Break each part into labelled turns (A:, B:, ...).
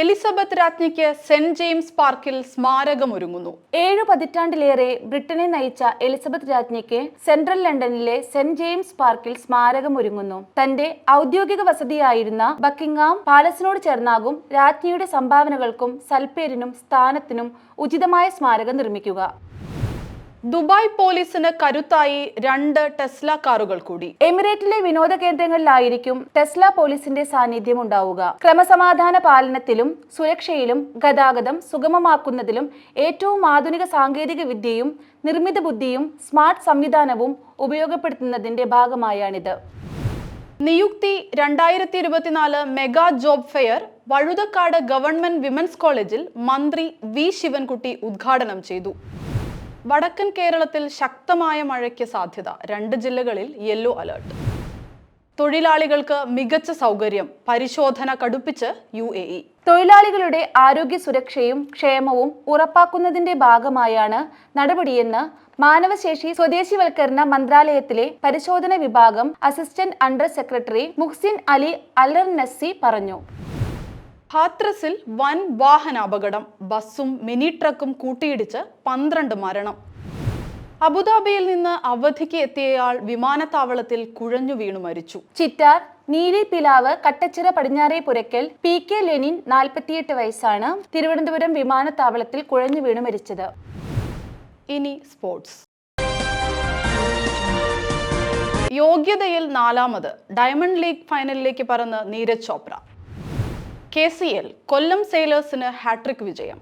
A: Elizabeth രാജ്ഞിക്ക് saint James പാർക്കിൽ സ്മാരകമൊരുങ്ങുന്നു.
B: ഏഴു പതിറ്റാണ്ടിലേറെ ബ്രിട്ടനെ നയിച്ച എലിസബത്ത് രാജ്ഞിക്ക് സെൻട്രൽ ലണ്ടനിലെ സെന്റ് ജെയിംസ് പാർക്കിൽ സ്മാരകം ഒരുങ്ങുന്നു തന്റെ ഔദ്യോഗിക വസതിയായിരുന്ന ബക്കിംഗാം പാലസിനോട് ചേർന്നാകും രാജ്ഞിയുടെ സംഭാവനകൾക്കും സൽപ്പേരിനും സ്ഥാനത്തിനും ഉചിതമായ സ്മാരകം നിർമ്മിക്കുക.
A: ദുബായ് പോലീസിന് കരുത്തായി രണ്ട് ടെസ്ല കാറുകൾ കൂടി.
B: എമിറേറ്റിലെ വിനോദ കേന്ദ്രങ്ങളിലായിരിക്കും ടെസ്ല പോലീസിന്റെ സാന്നിധ്യം ഉണ്ടാവുക. ക്രമസമാധാന പാലനത്തിലും സുരക്ഷയിലും ഗതാഗതം സുഗമമാക്കുന്നതിലും ഏറ്റവും ആധുനിക സാങ്കേതിക വിദ്യയും നിർമ്മിത ബുദ്ധിയും സ്മാർട്ട് സംവിധാനവും ഉപയോഗപ്പെടുത്തുന്നതിന്റെ ഭാഗമായാണിത്.
A: നിയുക്തി രണ്ടായിരത്തി ഇരുപത്തിനാല് mega job fair Vazhuthacaud government women's കോളേജിൽ മന്ത്രി വി. ശിവൻകുട്ടി ഉദ്ഘാടനം ചെയ്തു. വടക്കൻ കേരളത്തിൽ ശക്തമായ മഴയ്ക്ക് സാധ്യത. രണ്ട് ജില്ലകളിൽ യെല്ലോ അലേർട്ട് തൊഴിലാളികൾക്ക് മികച്ച സൗകര്യം പരിശോധന കടുപ്പിച്ച് യു എ ഇ.
B: തൊഴിലാളികളുടെ ആരോഗ്യ സുരക്ഷയും ക്ഷേമവും ഉറപ്പാക്കുന്നതിന്റെ ഭാഗമായാണ് നടപടിയെന്ന് മാനവശേഷി സ്വദേശിവൽക്കരണ മന്ത്രാലയത്തിലെ പരിശോധന വിഭാഗം assistant under secretary Muhsin Ali അലർ നസി പറഞ്ഞു.
A: ഹാത്രസിൽ വൻ വാഹനാപകടം. ബസ്സും മിനി ട്രക്കും കൂട്ടിയിടിച്ച് പന്ത്രണ്ട് മരണം. അബുദാബിയിൽ നിന്ന് അവധിക്ക് എത്തിയയാൾ വിമാനത്താവളത്തിൽ കുഴഞ്ഞു വീണു മരിച്ചു.
B: ചിറ്റാർ നീലി പിലാവ് കട്ടച്ചിറ പടിഞ്ഞാറേ പുരക്കൽ പി കെ ലെനിൻ നാൽപ്പത്തിയെട്ട് വയസ്സാണ് തിരുവനന്തപുരം വിമാനത്താവളത്തിൽ കുഴഞ്ഞു വീണു മരിച്ചത്.
A: ഇനി സ്പോർട്സ്. യോഗ്യതയിൽ നാലാമത്. ഡയമണ്ട് ലീഗ് ഫൈനലിലേക്ക് പറന്ന് Neeraj Chopra. K C L Kollam സെയിലേഴ്സിന് hat trick വിജയം.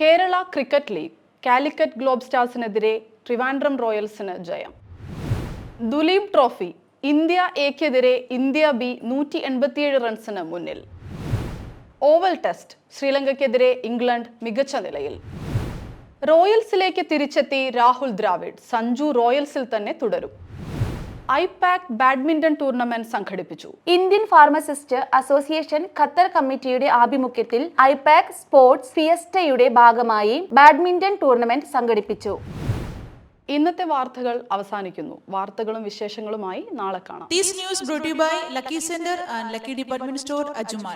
A: Kerala cricket league Calicut globe സ്റ്റാർസിനെതിരെ Trivandrum റോയൽസിന് ജയം. ദുലീപ് ട്രോഫി ഇന്ത്യ എക്കെതിരെ ഇന്ത്യ ബി നൂറ്റി എൺപത്തിയേഴ് റൺസിന് മുന്നിൽ. ഓവൽ ടെസ്റ്റ് ശ്രീലങ്കയ്ക്കെതിരെ ഇംഗ്ലണ്ട് മികച്ച നിലയിൽ. റോയൽസിലേക്ക് തിരിച്ചെത്തി രാഹുൽ ദ്രാവിഡ് സഞ്ജു റോയൽസിൽ തന്നെ തുടരും. ഐപാക് ബാഡ്മിന്റൺ ടൂർണമെന്റ് സംഘടിപ്പിച്ചു.
B: ഇന്ത്യൻ ഫാർമസിസ്റ്റ് അസോസിയേഷൻ ഖത്തർ കമ്മിറ്റിയുടെ ആഭിമുഖ്യത്തിൽ ഐപാക് സ്പോർട്സ് ഫിയസ്റ്റയുടെ ഭാഗമായി ബാഡ്മിന്റൺ ടൂർണമെന്റ് സംഘടിപ്പിച്ചു.
A: ഇന്നത്തെ വാർത്തകൾ അവസാനിക്കുന്നു. വാർത്തകളും വിശേഷങ്ങളുമായി നാളെ കാണാം.
C: News by Lucky Center and Lucky Department Store, Ajuma.